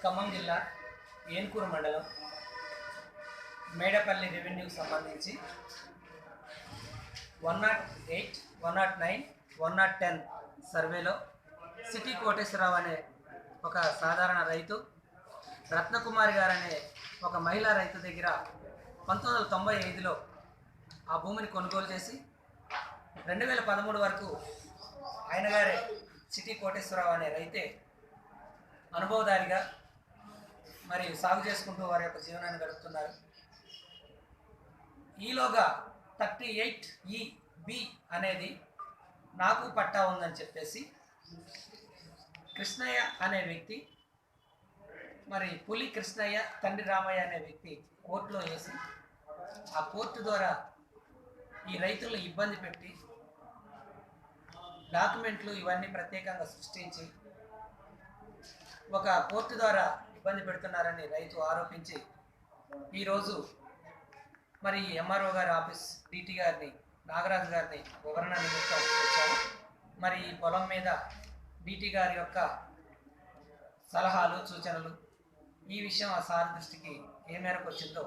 ఖమ్మం జిల్లా ఏన్కూరు మండలం మేడపల్లి రెవెన్యూకి సంబంధించి one not eight one not nine one not ten సర్వేలో సిటీ కోటేశ్వరరావు అనే ఒక సాధారణ రైతు రత్నకుమారి గారు అనే ఒక మహిళా రైతు దగ్గర పంతొమ్మిది వందల తొంభై ఐదులో ఆ భూమిని కొనుగోలు చేసి రెండు వేల పదమూడు వరకు ఆయన గారే సిటీ కోటేశ్వరరావు అనే రైతే అనుభవదారిగా మరి సాగు చేసుకుంటూ వారి యొక్క జీవనాన్ని గడుపుతున్నారు. ఈలోగా థర్టీ ఎయిట్ ఈ బి అనేది నాకు పట్టా ఉందని చెప్పేసి కృష్ణయ్య అనే వ్యక్తి మరి పులి కృష్ణయ్య తండ్రి రామయ్య అనే వ్యక్తి కోర్టులో వేసి ఆ కోర్టు ద్వారా ఈ రైతులను ఇబ్బంది పెట్టి డాక్యుమెంట్లు ఇవన్నీ ప్రత్యేకంగా సృష్టించి ఒక కోర్టు ద్వారా ఇబ్బంది పెడుతున్నారని రైతు ఆరోపించి ఈరోజు మరి ఎంఆర్ఓ గారి ఆఫీస్ డిటి గారిని నాగరాజు గారిని వివరణ నిమిత్తం వచ్చాము. మరి ఈ పొలం మీద బీటీ గారి యొక్క సలహాలు సూచనలు ఈ విషయం ఆ సార్ దృష్టికి ఏ మేరకు వచ్చిందో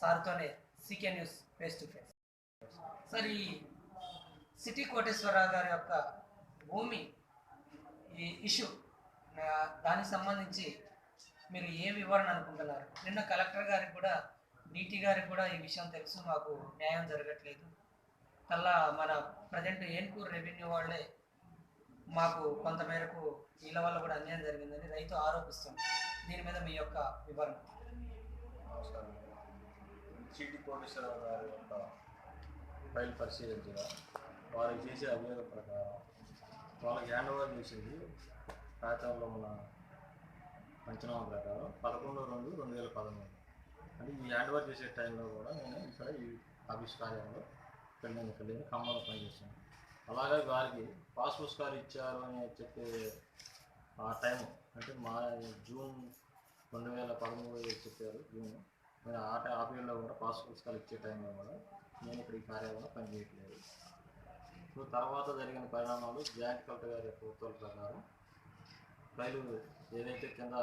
సార్తోనే C K news face to face. Sir ఈ సిటీ కోటేశ్వరరావు గారి యొక్క భూమి ఈ ఇష్యూ దానికి సంబంధించి మీరు ఏ వివరణ అనుకుంటున్నారు? నిన్న కలెక్టర్ గారికి కూడా డిటి గారికి కూడా ఈ విషయం తెలుసు మాకు న్యాయం జరగట్లేదు. కల్లా మన ప్రజెంట్ ఏన్కూరు రెవెన్యూ వాళ్ళే మాకు కొంతమేరకు వీళ్ళ వల్ల కూడా అన్యాయం జరిగిందని రైతు ఆరోపిస్తుంది దీని మీద మీ యొక్క వివరణ. నమస్కారం. కోటేశ్వరరావు గారి యొక్క ఫైల్ పరిశీలించగా వారు చేసే అభియోగం ప్రకారం వాళ్ళకి హ్యాండ్ ఓవర్ చేసింది రాజ్యాంగంలో మన పంచనామా ప్రకారం పదకొండు రెండు రెండు వేల పదమూడు. అంటే ఈ హ్యాండ్ ఓవర్ చేసే టైంలో కూడా నేను ఇక్కడ ఈ ఆఫీస్ కార్యాలయంలో పెళ్ళిన పెళ్ళిన ఖమ్మంలో పనిచేశాను. అలాగే వారికి పాస్ పుస్తకాలు ఇచ్చారు అని చెప్పే ఆ టైం అంటే మా జూన్ రెండు వేల పదమూడు చెప్పారు జూన్ నేను ఆ టై- ఆ పీరియడ్లో కూడా పాస్ పుస్తకాలు ఇచ్చే టైంలో కూడా నేను ఇక్కడ ఈ కార్యాలయంలో పనిచేయట్లేదు. సో తర్వాత జరిగిన పరిణామాలు జాయింట్ కలెక్టర్ గారి ప్రభుత్వాల ప్రకారం రైలు ఏదైతే కింద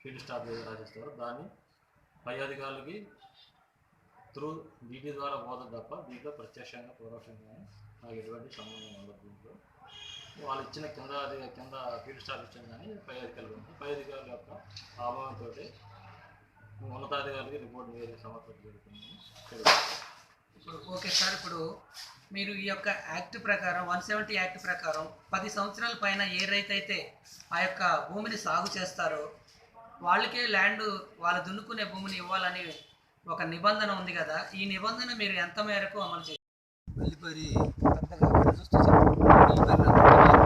ఫీల్డ్ స్టాఫ్ రాసిస్తారో దాన్ని పై అధికారులకి త్రూ డీటీ ద్వారా పోతుంది తప్ప దీంట్లో ప్రత్యక్షంగా పరోక్షంగా నాకు ఎటువంటి సంబంధం ఉండదు దీంట్లో. వాళ్ళు ఇచ్చిన కింద అది కింద ఫీల్డ్ స్టాఫ్ ఇచ్చింది కానీ పై అధికారులు ఉంది పై అధికారుల యొక్క ఆభావంతో ఉన్నతాధికారులకి రిపోర్ట్ వేరే సమర్పించడం జరుగుతుంది ఇప్పుడు ఓకే సార్ ఇప్పుడు మీరు ఈ యొక్క యాక్ట్ ప్రకారం వన్ సెవెంటీ యాక్ట్ ప్రకారం పది సంవత్సరాల పైన ఏ రైతు అయితే ఆ యొక్క భూమిని సాగు చేస్తారో వాళ్ళకే ల్యాండ్ వాళ్ళు దున్నుకునే భూమిని ఇవ్వాలని ఒక నిబంధన ఉంది కదా. ఈ నిబంధన మీరు ఎంత మేరకు అమలు చేయాలి వెళ్ళిపోయి పెద్దగా ఇక్కడ చూస్తూ చెప్పండి.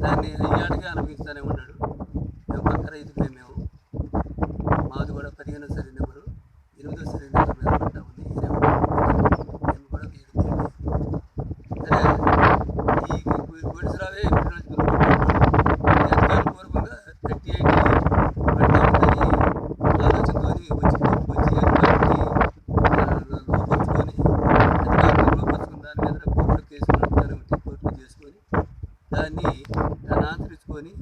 దాన్ని అయ్యాడిగా అనుభవిస్తూనే ఉన్నాడు మేము పక్క రైతులే మేము మాది కూడా పదిహేనో సరి నెంబరు ఎనిమిదో సరి నెంబర్ మీద పడ్డా ఉంది ఈ నెంబర్. మేము కూడా ఏడుగుతున్నాం. సరే ఈ కోడిసరావే ఇప్పుడు అధికార పూర్వకంగా థర్టీ ఎయిట్ పడతా ఉందని ఆలోచనతోని వచ్చి కోర్టుకు వచ్చి అధికారికి లోపరుచుకొని అధికారులు లోపరుచుకున్న దాని మీద కోర్టులో కేసు నడుపుతానే ఉంటే కోర్టుకు చేసుకొని దాన్ని దాన్ని ఆచరించుకొని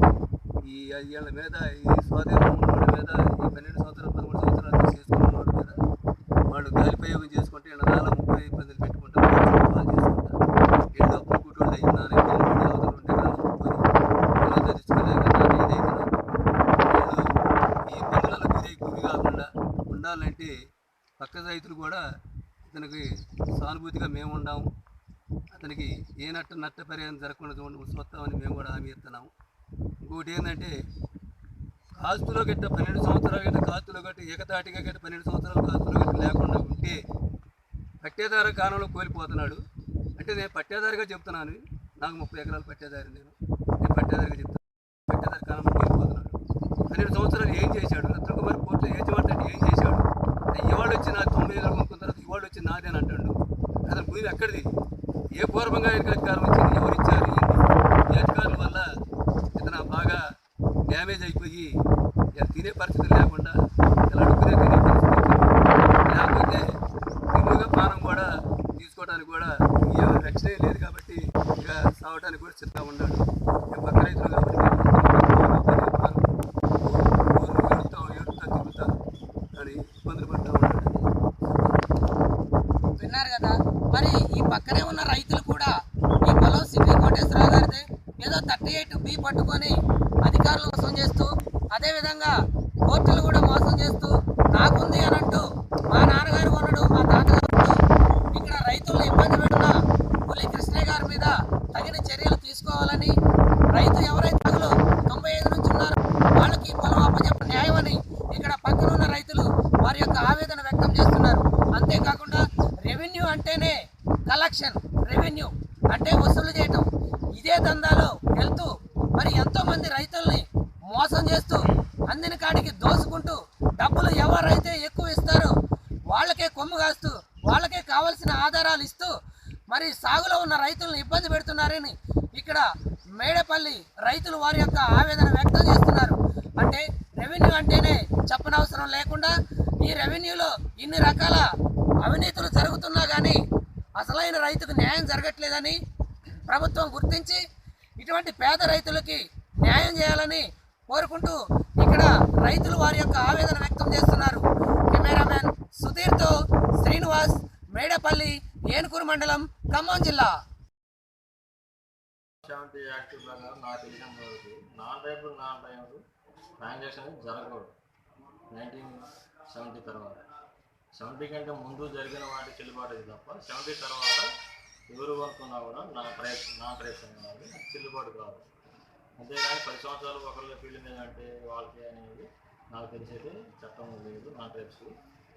ఈ వీళ్ళ మీద ఈ స్వాధీనం మీద ఈ పన్నెండు సంవత్సరాలు పదమూడు సంవత్సరాలు చేసుకున్న వాడు మీద వాళ్ళు గాలిపయోగం చేసుకుంటే వీళ్ళ నాలుగు ముప్పై ఇబ్బందులు పెట్టుకుంటారు చేసుకుంటారు వీళ్ళు అప్పుడు ఇబ్బందులు పడి అవతలు ఉంటే వీళ్ళు ఈ ఇబ్బందులలో గురి గురి కాకుండా ఉండాలంటే పక్క రైతులు కూడా ఇతనికి సానుభూతిగా మేము ఉండాము ఏ నట్ట నట్ట పరిహారం జరగకుండా చూడ చూస్తామని మేము కూడా హామీ ఇస్తున్నాము. ఇంకోటి ఏంటంటే కాస్తులో గట్ట పన్నెండు సంవత్సరాలు గట్ట కాస్తులో గట్ట ఏకతాటిగా గట్ట పన్నెండు సంవత్సరాలు కాస్తులో గట్ట లేకుండా ఉంటే పట్టేదార కాలంలో కోల్పోతున్నాడు. అంటే నేను పట్టేదారిగా చెప్తున్నాను నాకు ముప్పై ఎకరాలు పట్టేదారి నేను. నేను పట్టేదారిగా చెప్తాను పట్టేదారి కాలంలో కోల్పోతున్నాడు. పన్నెండు సంవత్సరాలు ఏం చేశాడు? రత్నకుమార్ కోర్టులో ఏం చేయమంటే ఏం చేశాడు? ఇవాళ వచ్చి నా తొమ్మిది ఏళ్ళు కొనుక్కున్న తర్వాత ఇవాళ వచ్చి నాదే అని అంటాడు అసలు భూమి ఎక్కడిది? ఏ పూర్వంగా ఆయనకి అధికారం వచ్చింది? ఎవరు ఇచ్చారు? ఈ అధికారుల వల్ల ఇతను బాగా డ్యామేజ్ అయిపోయి తినే పరిస్థితి లేకుండా ఇలా అడుగునే తినే పరిస్థితి లేకపోతే తిరుగుగా పానం కూడా తీసుకోవడానికి కూడా రక్షణ లేదు కాబట్టి ఇక సావడానికి కూడా చిన్నగా ఉన్నాడు కావలసిన ఆధారాలు ఇస్తూ మరి సాగులో ఉన్న రైతులను ఇబ్బంది పెడుతున్నారని ఇక్కడ మేడపల్లి రైతులు వారి యొక్క ఆవేదన వ్యక్తం చేస్తున్నారు. అంటే రెవెన్యూ అంటేనే చెప్పనవసరం లేకుండా ఈ రెవెన్యూలో ఇన్ని రకాల అవినీతులు జరుగుతున్నా కానీ అసలైన రైతుకు న్యాయం జరగట్లేదని ప్రభుత్వం గుర్తించి ఇటువంటి పేద రైతులకి న్యాయం చేయాలని కోరుకుంటూ ఇక్కడ రైతులు వారి యొక్క ఆవేదన వ్యక్తం చేస్తున్నారు. కెమెరామ్యాన్ సుధీర్తో శ్రీనివాస్ మేడపల్లి ఏనుకూరు మండలం ఖమ్మం జిల్లా. సెవెంటీ యాక్ట్ ప్రకారం నాకు తెలిసిన వరకు నాన్ టైంలు నాన్ టైంలు ట్రాన్సాక్షన్ జరగకూడదు. నైన్టీన్ సెవెంటీ తర్వాత. సెవెంటీ కంటే ముందు జరిగిన వాటి చెల్లుబాటు అది తప్ప సెవెంటీ తర్వాత ఎవరు కొనుక్కున్నా కూడా నా ప్రయత్నం నా ట్రైబ్స్ అనేది చెల్లుబాటు కాదు. అంతేగాని పది సంవత్సరాలు ఒకళ్ళ ఫీల్డ్ మీద అంటే వాళ్ళకి అనేది నాకు తెలిసేది చట్టం లేదు నా ట్రైబ్స్కి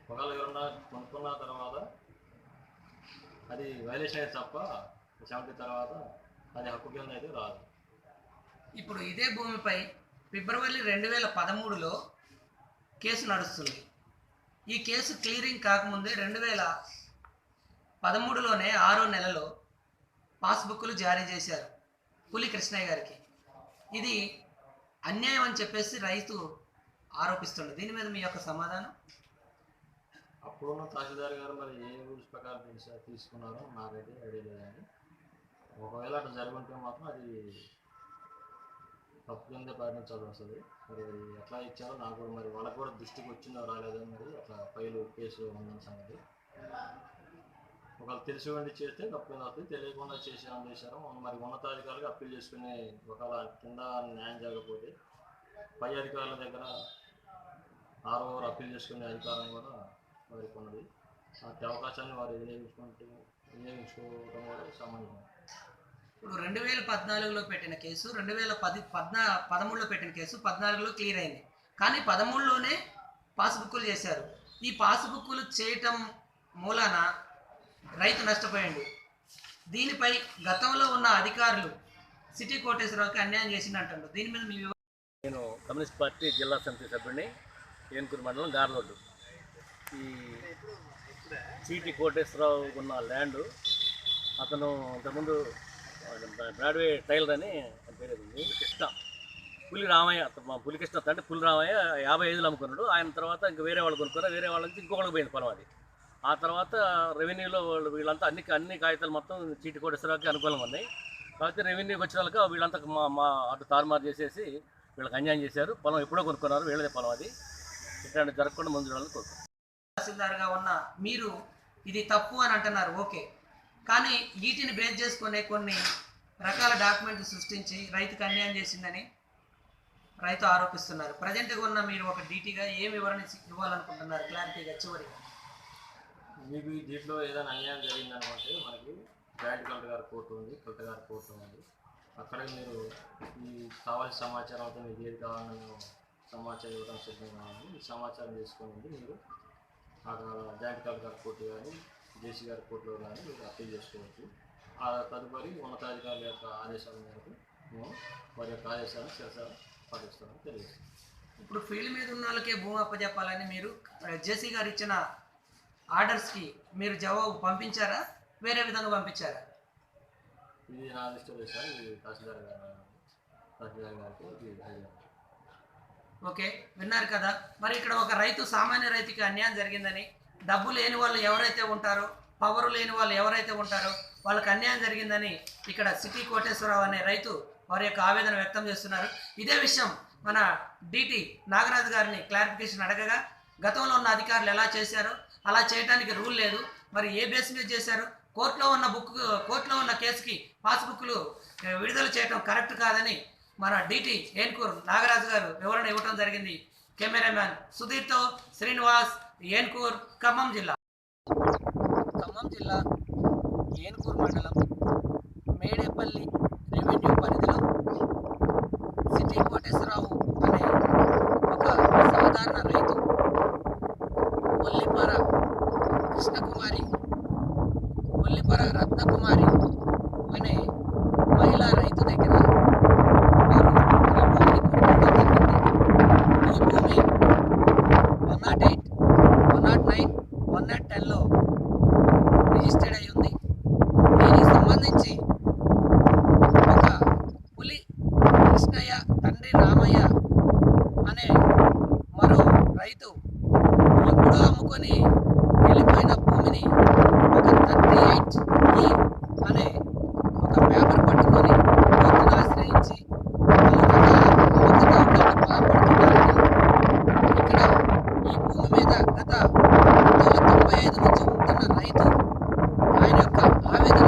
ఒకవేళ ఎవరన్నా కొనుక్కున్న తర్వాత అది వైలేషన్ అయితే తప్ప సెవెంటీ తర్వాత అది హక్కు కింద అయితే రాదు. ఇప్పుడు ఇదే భూమిపై ఫిబ్రవరి రెండు వేల పదమూడులో కేసు నడుస్తుంది. ఈ కేసు క్లియరింగ్ కాకముందే రెండు వేల పదమూడులోనే ఆరో నెలలో పాస్బుక్లు జారీ చేశారు పులి కృష్ణయ్య గారికి. ఇది అన్యాయం అని చెప్పేసి రైతు ఆరోపిస్తుండే. దీని మీద మీ యొక్క సమాధానం? అప్పుడున్న తహసీల్దార్ గారు మరి ఏ రూల్స్ ప్రకారం తీసా తీసుకున్నారో నాకైతే ఐడియా లేదండి. ఒకవేళ అట్లా జరుగుంటే మాత్రం అది తప్పు కింద పరిగణించాల్సి వస్తుంది మరి ఎట్లా ఇచ్చారో నాకు కూడా మరి వాళ్ళకి కూడా దృష్టికి వచ్చిందో రాలేదో మరి అట్లా పైలు కేసు ఉందని సంగతి. ఒకవేళ తెలిసి ఉండి చేస్తే తప్పు కింద వస్తుంది తెలియకుండా చేసామని చేశారు మరి ఉన్నతాధికారులకు అప్పీల్ చేసుకునే ఒకవేళ కింద న్యాయం జరగకపోతే పై అధికారుల దగ్గర ఆరో అప్పీల్ చేసుకునే అధికారం కూడా వారికి ఉన్నది అట్టి అవకాశాన్ని వారు వినియోగించుకుంటూ వినియోగించుకోవడం కూడా సమంజసం ఇప్పుడు రెండు వేల పద్నాలుగులో పెట్టిన కేసు రెండు వేల పది పద్నా పదమూడులో పెట్టిన కేసు పద్నాలుగులో క్లియర్ అయింది. కానీ పదమూడులోనే పాస్బుక్లు చేశారు. ఈ పాస్బుక్లు చేయటం మూలాన రైతు నష్టపోయాడు. దీనిపై గతంలో ఉన్న అధికారులు సిటీ కోటేశ్వరరావుకి అన్యాయం చేసిందంటారు దీని మీద మీ నేను కమ్యూనిస్ట్ పార్టీ జిల్లా సమితి సభ్యుడిని ఏనుకూరు మండలం గార్లోడ్డు. ఈ చీటి కోటేశ్వరరావు ఉన్న ల్యాండ్ అతను ఇంతకుముందు బ్రాడ్వే టైలర్ అని ఆయన పేరు కృష్ణ పులి రామయ్య మా పులికృష్ణ అంటే పులి రామయ్య యాభై ఐదులు అమ్ముకున్నాడు. ఆయన తర్వాత ఇంకా వేరే వాళ్ళు కొనుక్కున్నారు. వేరే వాళ్ళ నుంచి ఇంకొకరికి పోయింది పొలం అది. ఆ తర్వాత రెవెన్యూలో వాళ్ళు వీళ్ళంతా అన్ని అన్ని కాగితాలు మొత్తం చీటి కోటేశ్వరరావుకి అనుకూలంగా ఉన్నాయి. కాకపోతే రెవెన్యూకి వచ్చిన వాళ్ళకి వీళ్ళంతా మా మా అటు తారుమారు చేసేసి వీళ్ళకి అన్యాయం చేశారు. పొలం ఎప్పుడో కొనుక్కున్నారు. వీళ్ళదే పొలం అది. ఇట్లాంటి జరగకుండా ముందు చూడాలని కోరుకుంటున్నాను తహసీల్దార్గా ఉన్న మీరు ఇది తప్పు అని అంటున్నారు ఓకే. కానీ వీటిని బేస్ చేసుకునే కొన్ని రకాల డాక్యుమెంట్లు సృష్టించి రైతుకు అన్యాయం చేసిందని రైతు ఆరోపిస్తున్నారు. ప్రజెంట్గా ఉన్న మీరు ఒక డీటీగా ఏం వివరణ ఇవ్వాలనుకుంటున్నారు? క్లారిటీగా చివరిగా మీకు దీంట్లో ఏదైనా అన్యాయం జరిగిందనుకుంటే మనకి జాయింట్ కలెక్టర్ గారి కోర్టు ఉంది కలెక్టర్ గారి కోర్టు ఉంది. అక్కడ మీరు ఈ కావాల్సిన సమాచారం అంతా మీకు ఏది కావాలని సమాచారం ఇవ్వడం సిద్ధంగా ఉంది ఈ సమాచారం తీసుకుని మీరు కలెక్టర్ గారి కోర్టు కానీ జేసీ గారి కోర్టులో కానీ మీరు అప్పీల్ చేసుకోవచ్చు. ఆ తదుపరి ఉన్నతాధికారుల యొక్క ఆదేశాల మేరకు మేము వారి యొక్క ఆదేశాలను శిరస పాటిస్తామని తెలియజేస్తాం ఇప్పుడు ఫీల్డ్ మీద ఉన్న వాళ్ళకే భూమి అప్పచెప్పాలని మీరు జేసీ గారు ఇచ్చిన ఆర్డర్స్కి మీరు జవాబు పంపించారా? వేరే విధంగా పంపించారా? ఇది నా దృష్టిలో సార్ ఇది తహసీల్దార్ గారు తహసీల్దార్ గారికి ఓకే విన్నారు కదా? మరి ఇక్కడ ఒక రైతు సామాన్య రైతుకి అన్యాయం జరిగిందని డబ్బు లేని వాళ్ళు ఎవరైతే ఉంటారో పవర్ లేని వాళ్ళు ఎవరైతే ఉంటారో వాళ్ళకి అన్యాయం జరిగిందని ఇక్కడ సిటీ కోటేశ్వరరావు అనే రైతు వారి యొక్క ఆవేదన వ్యక్తం చేస్తున్నారు. ఇదే విషయం మన డిటి నాగరాజు గారిని క్లారిఫికేషన్ అడగగా గతంలో ఉన్న అధికారులు ఎలా చేశారో అలా చేయడానికి రూల్ లేదు. మరి ఏ బేస్ మీద చేశారు? కోర్టులో ఉన్న బుక్ కోర్టులో ఉన్న కేసుకి పాస్బుక్లు విడుదల చేయడం కరెక్ట్ కాదని మన డిటి ఏన్కూర్ నాగరాజు గారు వివరణ ఇవ్వడం జరిగింది. కెమెరామ్యాన్ సుధీర్తో శ్రీనివాస్ ఏన్కూర్ ఖమ్మం జిల్లా. ఖమ్మం జిల్లా ఏన్కూర్ మండలం మేడేపల్లి రెవెన్యూ పరిధిలో సిటీ కోటేశ్వరరావు అనే ఒక సాధారణ రైతు కొల్లిపార కృష్ణకుమారి కొల్లిపార రత్నకుమారి అనే మహిళా రైతు దగ్గర వారు ఈ భూమిని కొనుక్కోవడం జరిగింది ఈ భూమి one not eight one not nine one not టెన్లో రిజిస్టర్డ్ అయి ఉంది దీనికి సంబంధించి ఒక పులి కృష్ణయ్య తండ్రి రామయ్య అనే మరో రైతు ఎప్పుడో అమ్ముకొని వెళ్ళిపోయిన భూమిని ఒక థర్టీ ఎయిట్ ఈ అనే ఒక పేపర్ పట్టుకొని కోర్టును ఆశ్రయించి పలు రకాల అవకతవకలకు పాల్పడుతున్నారని ఇక్కడ ఈ భూమి మీద గత పంతొమ్మిది తొంభై ఐదు నుంచి ఉంటున్న రైతు ఆయన యొక్క ఆవేదన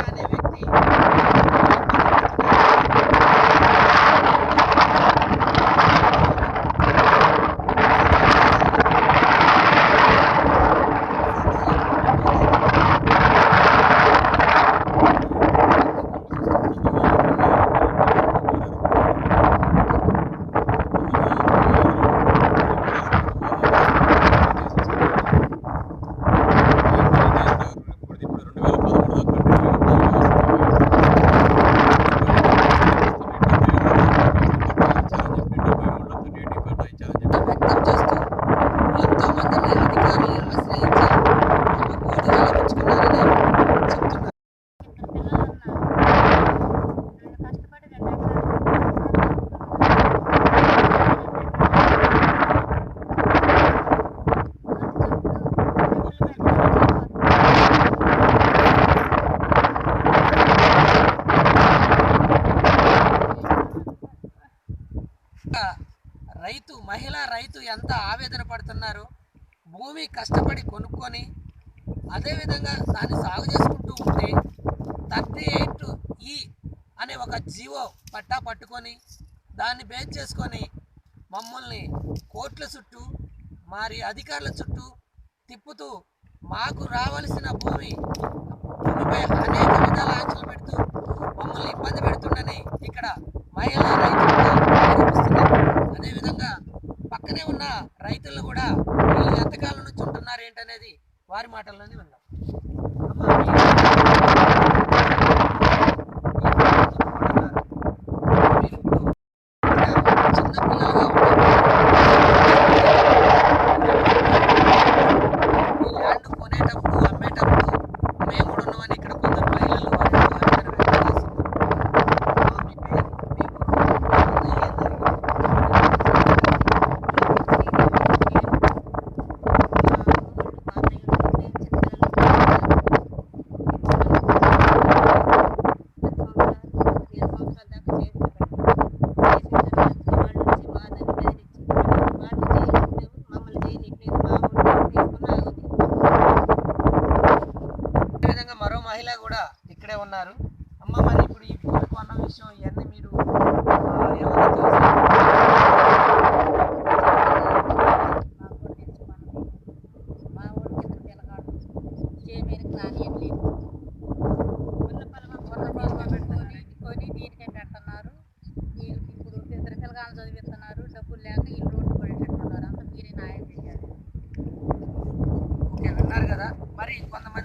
అనే వ్యక్తి వ్యక్తం చేస్తూ ఎంతో మందిని అధికారులను ఆశ్రయించి తమ కోటి వెలిగించుకున్నారని చెప్తున్నారు ఇంకా రైతు మహిళా రైతు ఎంత ఆవేదన పడుతున్నారు భూమి కష్టపడి కొనుక్కొని విధంగా దాన్ని సాగు చేసుకుంటూ ఉంటే థర్టీ ఎయిట్ ఈ అనే ఒక జీవో పట్టా పట్టుకొని దాన్ని బేస్ చేసుకొని మమ్మల్ని కోర్టుల చుట్టూ మరి అధికారుల చుట్టూ తిప్పుతూ మాకు రావలసిన భూమి భూమిపై అనేక విధాల ఆంక్షలు పెడుతూ మమ్మల్ని ఇబ్బంది పెడుతుండని ఇక్కడ మహిళా రైతులు కూడా అదేవిధంగా పక్కనే ఉన్న రైతులు కూడా వీళ్ళు ఎంతకాలం నుంచి ఉంటున్నారు ఏంటనేది వారి మాటల్లోనే విన్నాం よろしくお願いします。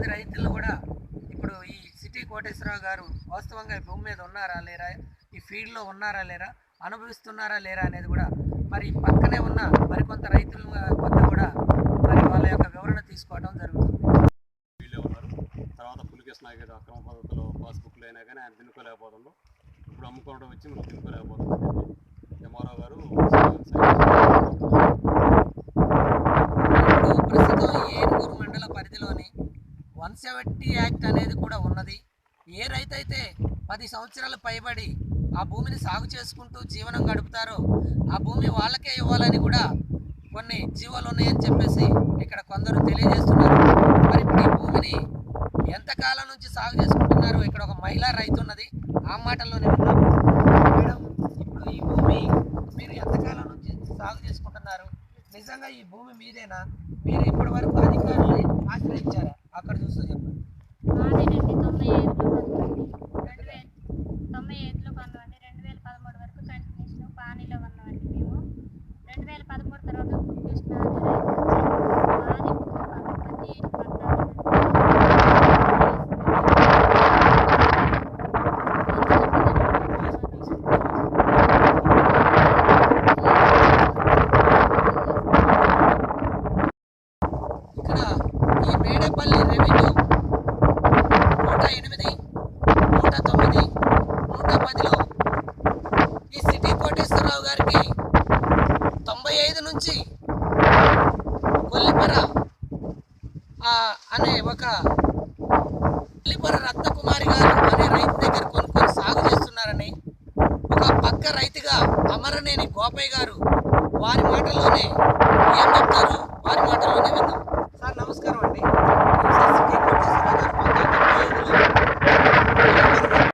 కొంతమంది రైతులు కూడా ఇప్పుడు ఈ సిటీ కోటేశ్వరరావు గారు వాస్తవంగా భూమి మీద ఉన్నారా లేరా? ఈ ఫీల్డ్లో ఉన్నారా లేరా? అనుభవిస్తున్నారా లేరా అనేది కూడా మరి పక్కనే ఉన్న మరికొంత రైతుల వద్ద కూడా మరి వాళ్ళ యొక్క వివరణ తీసుకోవడం జరుగుతుంది. వీళ్ళే ఉన్నారు. తర్వాత పులికృష్ణ గారు అక్రమ పద్ధతిలో పాస్బుక్లు అయినా కానీ ఆయన తినుకోలేకపోతుండ్రు ఇప్పుడు అమ్ముకోవడం వచ్చి మనం తినుకోలేకపోతుందని చెప్పి ఎంఆర్ఓ గారు ఇప్పుడు ప్రస్తుతం ఈ ఏనుగురు మండల పరిధిలోని వన్ సెవెంటీ యాక్ట్ అనేది కూడా ఉన్నది ఏ రైతు అయితే కొన్ని సంవత్సరాలు పైబడి ఆ భూమిని సాగు చేసుకుంటూ జీవనం గడుపుతారో. ఆ భూమి వాళ్ళకే ఇవ్వాలని కూడా కొన్ని జీవాలు ఉన్నాయని చెప్పేసి ఇక్కడ కొందరు తెలియజేస్తున్నారు. మరి ఇప్పుడు ఈ భూమిని ఎంతకాలం నుంచి సాగు చేసుకుంటున్నారు? ఇక్కడ ఒక మహిళా రైతు ఉన్నది. ఆ మాటల్లోనే ఉన్నాం మేడం ఇప్పుడు ఈ భూమి మీరు ఎంతకాలం నుంచి సాగు చేసుకుంటున్నారు? నిజంగా ఈ భూమి మీదేనా? మీరు ఇప్పటి వరకు అధికారులు